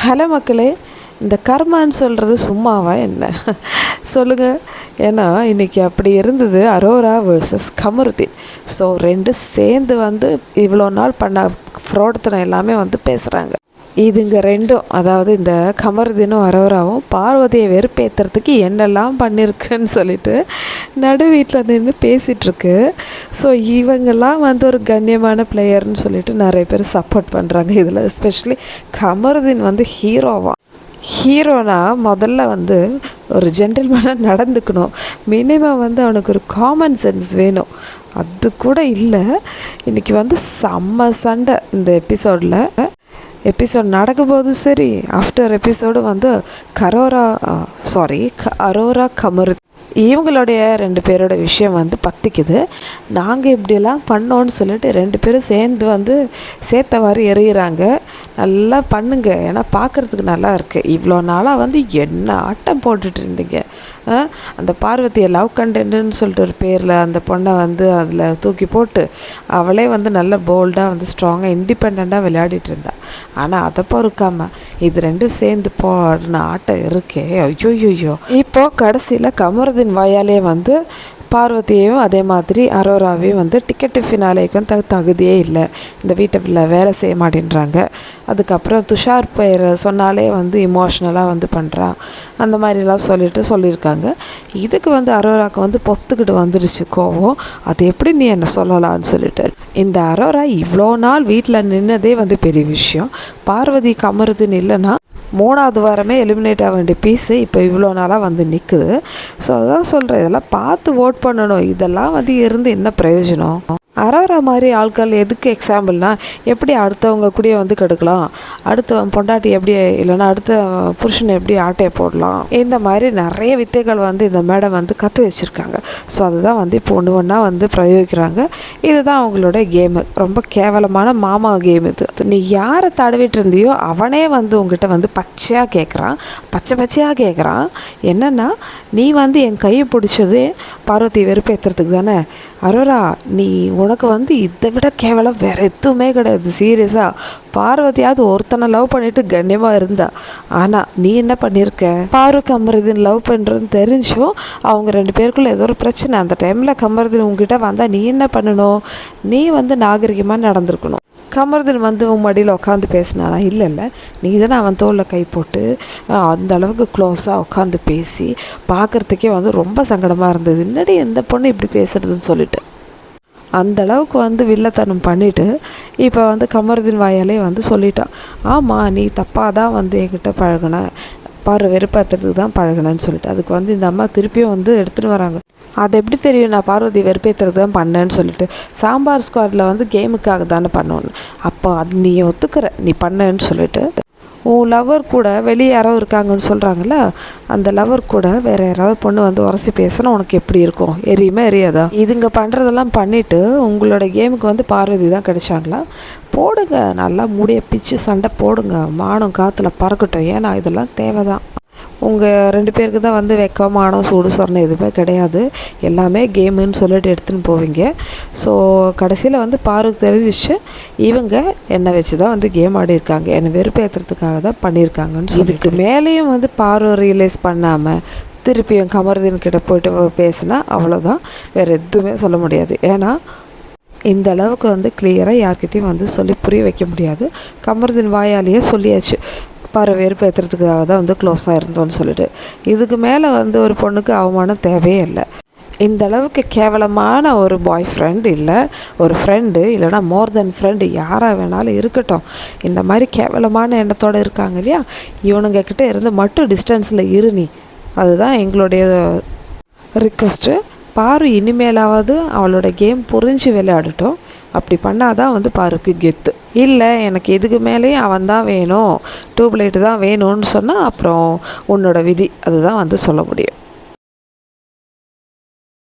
Hello மக்களே இந்த கர்மான்னு சொல்கிறது சும்மாவா என்ன? சொல்லுங்கள் ஏன்னா இன்றைக்கி அப்படி இருந்தது அரோரா வேர்சஸ் கமருதீன் ஸோ ரெண்டு சேர்ந்து வந்து இவ்வளோ நாள் பண்ண ஃப்ராடுத்தனம் எல்லாமே வந்து பேசுகிறாங்க இதுங்க ரெண்டும் அதாவது இந்த கமருதீனும் அரோராவும் பார்வதியை வெறுப்பேற்றுறதுக்கு என்னெல்லாம் பண்ணியிருக்குன்னு சொல்லிட்டு நடு வீட்டில் நின்று பேசிகிட்ருக்கு ஸோ இவங்கெல்லாம் வந்து ஒரு கண்ணியமான பிளேயர்னு சொல்லிட்டு நிறைய பேர் சப்போர்ட் பண்ணுறாங்க இதில் எஸ்பெஷலி கமருதீன் வந்து ஹீரோவா ஹீரோனா முதல்ல வந்து ஒரு ஜென்டில்மேனாக நடந்துக்கணும். மினிமம் வந்து அவனுக்கு ஒரு காமன் சென்ஸ் வேணும். அது கூட இல்லை. இன்றைக்கி வந்து செம்ம சண்டை இந்த எபிசோடில் எபிசோட் நடக்கும்போது சரி ஆஃப்டர் எபிசோடு வந்து கரோரா சாரி க அரோரா கமரு இவங்களுடைய ரெண்டு பேரோட விஷயம் வந்து பத்திக்குது. நாங்கள் இப்படியெல்லாம் பண்ணோன்னு சொல்லிட்டு ரெண்டு பேரும் சேர்ந்து வந்து சேர்த்தவாறு எறிகிறாங்க நல்லா பண்ணுங்க ஏன்னா பார்க்குறதுக்கு நல்லா இருக்குது இவ்வளோ நாளாக வந்து என்ன ஆட்டம் போட்டுட்டு இருந்தீங்க? அந்த பார்வதியை லவ் கண்டென்ட்னு சொல்லிட்டு ஒரு பேரில் அந்த பொண்ணை வந்து அதில் தூக்கி போட்டு அவளே வந்து நல்ல போல்டாக வந்து ஸ்ட்ராங்காக இண்டிபெண்ட்டாக விளையாடிட்டு இருந்தா. ஆனால் அதை பொறுக்காமல் இது ரெண்டும் சேர்ந்து போன ஆட்டம் இருக்கே. ஐயோ இப்போது கடைசியில் கமருதீன் வாயாலே வந்து பார்வதியையும் அதே மாதிரி அரோராவையும் வந்து டிக்கெட்டு ஃபினாலேக்கும் த தகுதியே இல்லை. இந்த வீட்டுல வேலை செய்ய மாட்டேன்றாங்க. அதுக்கப்புறம் துஷார் பெயர் சொன்னாலே வந்து இமோஷ்னலாக வந்து பண்ணுறான் அந்த மாதிரிலாம் சொல்லிட்டு சொல்லியிருக்காங்க. இதுக்கு வந்து அரோராக்கு வந்து பொத்துக்கிட்டு வந்துடுச்சு கோவம். அது எப்படி நீ என்ன சொல்லலாம்னு சொல்லிட்டு. இந்த அரோரா இவ்வளோ நாள் வீட்டில் நின்னதே வந்து பெரிய விஷயம். பார்வதி கமருதுன்னு இல்லைன்னா மூணாவது வாரமே எலிமினேட் ஆக வேண்டிய பீஸு இப்போ இவ்வளோ நாளாக வந்து நிற்குது ஸோ அதான் சொல்கிறேன் இதெல்லாம் பார்த்து ஓட் பண்ணணும். இதெல்லாம் வந்து இருந்து என்ன பிரயோஜனம்? அரோரா மாதிரி ஆட்கள் எதுக்கு எக்ஸாம்பிள்னா எப்படி அடுத்தவங்க கூடயே வந்து கெடுக்கலாம்? அடுத்தவன் பொண்டாட்டி எப்படி இல்லைன்னா அடுத்த புருஷனை எப்படி ஆட்டையை போடலாம்? இந்த மாதிரி நிறைய வித்தைகள் வந்து இந்த மேடம் வந்து கற்று வச்சுருக்காங்க. ஸோ அதுதான் வந்து இப்போ ஒன்று ஒன்றா வந்து பிரயோகிக்கிறாங்க. இதுதான் அவங்களோட கேமு ரொம்ப கேவலமான மாமா கேம் இது. நீ யாரை தடவிட்டு இருந்தியோ அவனே வந்து உங்ககிட்ட வந்து பச்சையாக கேட்குறான் பச்சை பச்சையாக கேட்குறான் என்னென்னா நீ வந்து என் கையை பிடிச்சதே பார்வதி வெறுப்பேற்றுறதுக்கு தானே? அரோரா நீ உனக்கு வந்து இதை விட கேவலம் வேறு எதுவுமே கிடையாது. சீரியஸாக பார்வதியாவது ஒருத்தனை லவ் பண்ணிட்டு கண்ணியமாக இருந்தா. ஆனால் நீ என்ன பண்ணியிருக்க பார்வை கமருதீன் லவ் பண்ணுறதுன்னு தெரிஞ்சும் அவங்க ரெண்டு பேருக்குள்ள ஏதோ ஒரு பிரச்சனை. அந்த டைமில் கமருதீன் உங்ககிட்ட வந்தால் நீ என்ன பண்ணணும்? நீ வந்து நாகரிகமாக நடந்திருக்கணும். கமருதன் வந்து உன் மடியில் உட்காந்து பேசினானா இல்லை இல்லை. நீ தானே அவன் தோளில் கை போட்டு அந்த அளவுக்கு க்ளோஸாக உட்காந்து பேசி பார்க்குறதுக்கே வந்து ரொம்ப சங்கடமாக இருந்தது. என்னடி எந்த பொண்ணு இப்படி பேசுறதுன்னு சொல்லிட்டு? அந்த அளவுக்கு வந்து வில்லத்தனம் பண்ணிவிட்டு இப்போ வந்து கமருதீன் வாயாலே வந்து சொல்லிட்டான். ஆமாம் நீ தப்பாக தான் வந்து என்கிட்ட பழகுன. பாரு வெறுப்பாத்துறதுக்கு தான் பழகுனேன்னு சொல்லிட்டு. அதுக்கு வந்து இந்த அம்மா திருப்பியும் வந்து எடுத்துகிட்டு வராங்க. அது எப்படி தெரியும்? நான் பார்வதி வெறுப்பேற்றுறது தான் பண்ணேன்னு சொல்லிட்டு. சாம்பார் ஸ்குவாடில் வந்து கேமுக்காக தானே பண்ணணும் அப்போ அது நீ ஒத்துக்கிற நீ பண்ணேன்னு சொல்லிட்டு. உன் லவர் கூட வெளியே யாரோ இருக்காங்கன்னு சொல்கிறாங்கல்ல அந்த லவர் கூட வேறு யாராவது பொண்ணு வந்து உரசி பேசினா உனக்கு எப்படி இருக்கும்? எரியுமே எரியாதா? இதுங்க பண்ணுறதெல்லாம் பண்ணிவிட்டு உங்களோட கேமுக்கு வந்து பார்வதி தான் கிடைச்சாங்களா? போடுங்க நல்லா முடிய பிச்சு சண்டை போடுங்க. மானம் காற்றுல பறக்கட்டும். ஏன்னா இதெல்லாம் தேவை தான் உங்கள் ரெண்டு பேருக்கு தான் வந்து வெக்கம் சூடு சொரணை எதுவுமே கிடையாது. எல்லாமே கேமுன்னு சொல்லிட்டு எடுத்துன்னு போவீங்க. ஸோ கடைசியில் வந்து பாருக்கு தெரிஞ்சிச்சு. இவங்க என்னை வச்சு தான் வந்து கேம் ஆடி இருக்காங்க என்னை வெறுப்பேற்றுறதுக்காக தான் பண்ணியிருக்காங்கன்னு சொல்லி இதுக்கு மேலேயும் வந்து பாரு ரியலைஸ் பண்ணாமல் திருப்பியும் கமருதீன் கிட்ட போயிட்டு பேசினா அவ்வளோதான் வேறு எதுவுமே சொல்ல முடியாது. ஏன்னா இந்த அளவுக்கு வந்து கிளியராக யார்கிட்டையும் வந்து சொல்லி புரிய வைக்க முடியாது. கமருதீன் வாயாலேயே சொல்லியாச்சு. பாரு வெறுப்பேற்றுறதுக்காக தான் வந்து க்ளோஸாக இருந்தோம்னு சொல்லிட்டு. இதுக்கு மேலே வந்து ஒரு பொண்ணுக்கு அவமானம் தேவையே இல்லை. இந்த அளவுக்கு கேவலமான ஒரு பாய் ஃப்ரெண்ட் இல்லை. ஒரு ஃப்ரெண்டு இல்லைனா மோர் தென் ஃப்ரெண்டு யாராக வேணாலும் இருக்கட்டும். இந்த மாதிரி கேவலமான எண்ணத்தோடு இருக்காங்க இல்லையா? இவனுங்கக்கிட்ட இருந்து மட்டும் டிஸ்டன்ஸில் இரு நீ. அதுதான் எங்களுடைய ரிக்வஸ்ட்டு பாரு இனிமேலாவது அவளோட கேம் புரிஞ்சு விளையாடட்டும். அப்படி பண்ணாதான் வந்து பாருக்கு கெத்து. இல்லை எனக்கு இதுக்கு மேலேயும் அவன் தான் வேணும் டியூப்லைட்டு தான் வேணும்னு சொன்னால் அப்புறம் உன்னோட விதி அதுதான் வந்து சொல்ல முடியும்.